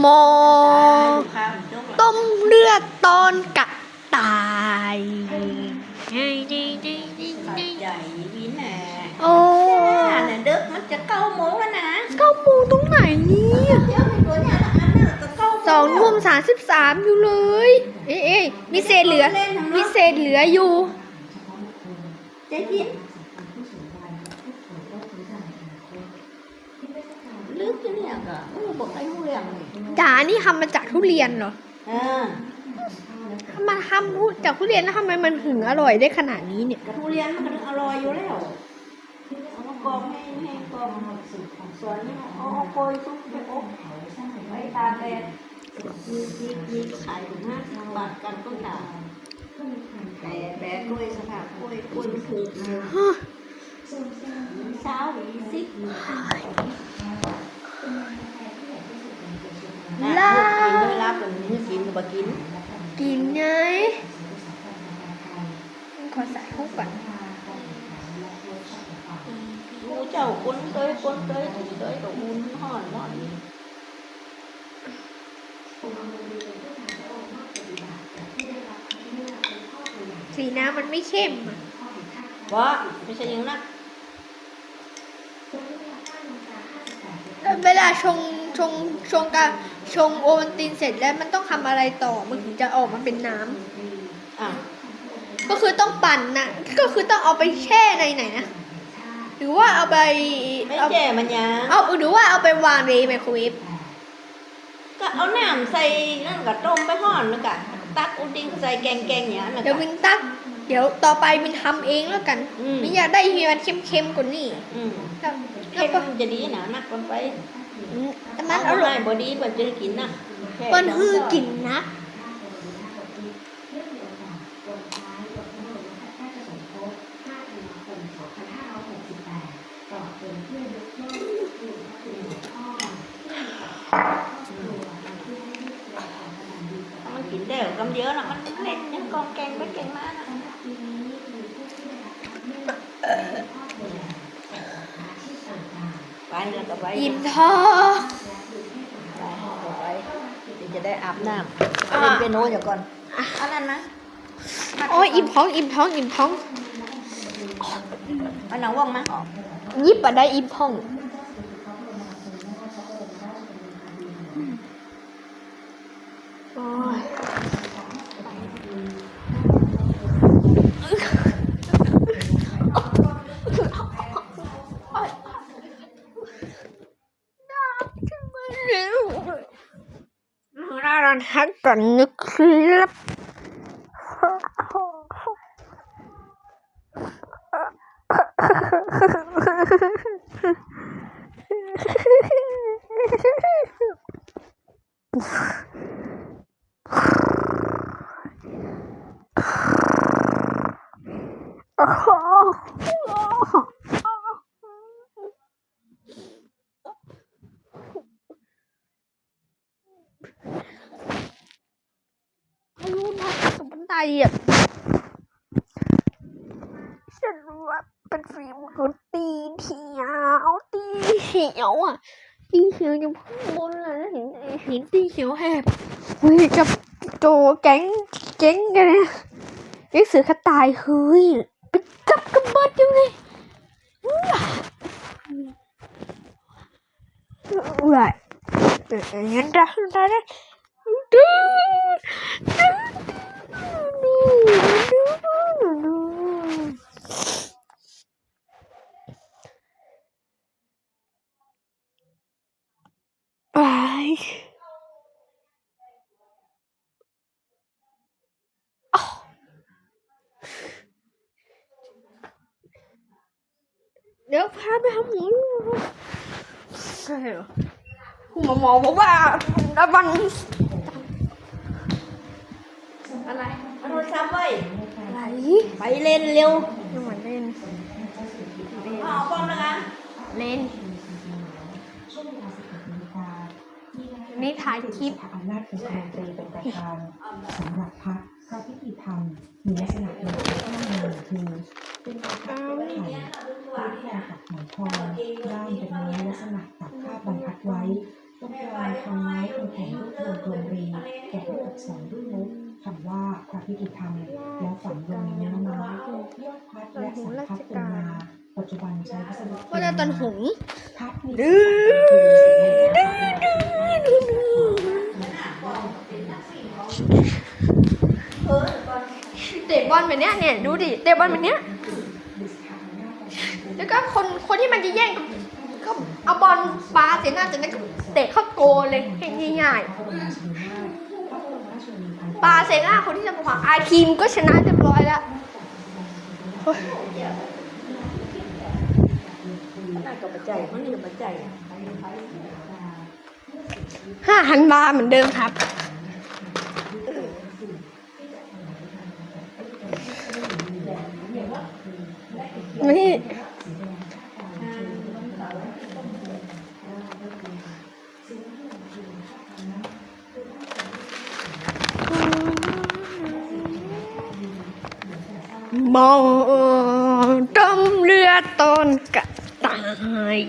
โมต้มเลือดตอนกะตายใหญ่วินแหน่โอ้เดึกมันจะเก้าโมงแล้วนะเก้าโมงตรงไหนเนี่ยเดี๋ยวให้ตัวเนี่ยละอันน่ะก็เก้าโมงสองทุ่มสามสิบสามอยู่เลย เอ๊ะมีเศษเหลือ มีเศษเหลืออยู่ใจเย็น ลึกจะเนี่ยก็โอ้บอกไอ้หูเรื่องนี่ด่านี่ทำมาจากทุเรียนเหรอเออถ้ามาทำจากทุเรียนแล้วทำไมมันถึงอร่อยได้ขนาดนี้เนี่ย กระทุเรียนมันก็ถึงอร่อยอยู่แล้วเอามากรองให้ให้กรองสวนนี่เอาเอาโกยซุปไปอบไว้ตากแดดมีมีมีขายถึงห้าสิบบาทกันต้นด่าแต่แบกกล้วยสภาพกล้วยกล้วยมันถูกนะเช้าหรือสิบล บ่กิน กินไงขอใส่เข้าก่อนหมูเจ้าคนเตยคนเตยถึงเตยกับมูนห่อนห่อนนี่สีน้ำมันไม่เข้มอะว่าไม่ใช่อยังนั้นเวลาชงชงชงกา ชงโอวัลตินเสร็จแล้วมันต้องทำอะไรต่อมันถึงจะออกมาเป็นน้ำอะก็คือต้องปั่นนะก็คือต้องเอาไปแช่ในไหนนะหรือว่าเอาไปไม่เอาแจ่มันยังเอาหรือว่าเอาไปวางในไมโครเวฟก็เอาน้ำใส่นั่นก็ต้มไปห่อนแล้วก็ตักอุดิงใส่แกงแกงอย่างนั้นนะเดี๋ยวมินตักเดี๋ยวต่อไปมินทำเองแล้วกันอืม มินอยากได้ที่มันเค็มๆกว่านี้อืมแล้วแล้เค็วมก็มันจะดีนะนักกันไปอืม แต่มันอเอาร่อยไว้บอดีเปิดจะได้กินนะแค่มันฮือกินนะมันกินได้กำเยอะนะมันเล่นยังกองแกงไปแกงมานะ ไปแล้วก็ไปอิ่มท้องไปไปเดี๋ยวจะได้อาบน้ำเอาเล่นเปียโนอยู่ก่อนอันนั้นนะโอ้ยอิ่มท้องอิ่มท้องอิ่มท้องเอาหนังว่องมายิบอะได้อิ่มท้องโอ้ย น่ารักก่อนนะครับ รู้นะ สมบัติอะฉันว่าเป็นฟิล์มขอตีเขียวตีเขียวอะตีเขียวอยู่ข้างบนเลยนะเห็นเห็นตีเขียวแหบเฮ้ยจะโจแก๊งแก๊งกันเนี่ยเรียกเสือกระต่ายเฮ้ยไปจับกระเบิดอยู่เลยอื้อไหวงั้นได้ได้ได้ดูดูไป เดี๋ยวพาไปหาหมูใช่เหรอคุณหมอหมอบอกว่าระวังอะไรเอาโทรศัพท์ไว้อะไรไปเล่นเร็วยังเหมือนเล่นเอาเอาป้อมนะคะเล่น นี่ถ่ายคลิปอำนาจคือการตรีเป็นประธานสำหรับพักพระพิธีธรรมมีลักษณะเป็นข้อมือคือเป็นการตัดไข่วิธีการตัดไหมอพรด้ามเป็นเนื้ลักษณะตัดคาบบรรไว้ตรงกลางทำไม้เป็นแผ่นรูปวงกลมรีแกะด้วยอักษรด้วยมุกคำว่าพระพิธีธรรมแล้วฝังลงในเนื้อไม้ยอดพัดและสังพัดเป็นมาปัจจุบันใช้วัสดุก็จะตันหงพัดมี ดื้อ เตะ บอลแบบเนี้ยเนี่ยดูดิเตะบอลแบบเนี้ยแล้วก็คนคนที่มันจะแย่งก็เอาบอลปาเสียหน้าเสร็จแล้วก็เตะเข้าโกลเลยให้ง่ายๆปาเสียหน้าคนที่จะขวางอาคีมก็ชนะเรียบร้อยแล้วน่ากับปัจจัยมันนี่กับปัจจัยห้าพันบาทเหมือนเดิมครับ นี่มองต้มเรือตอนกระต่าย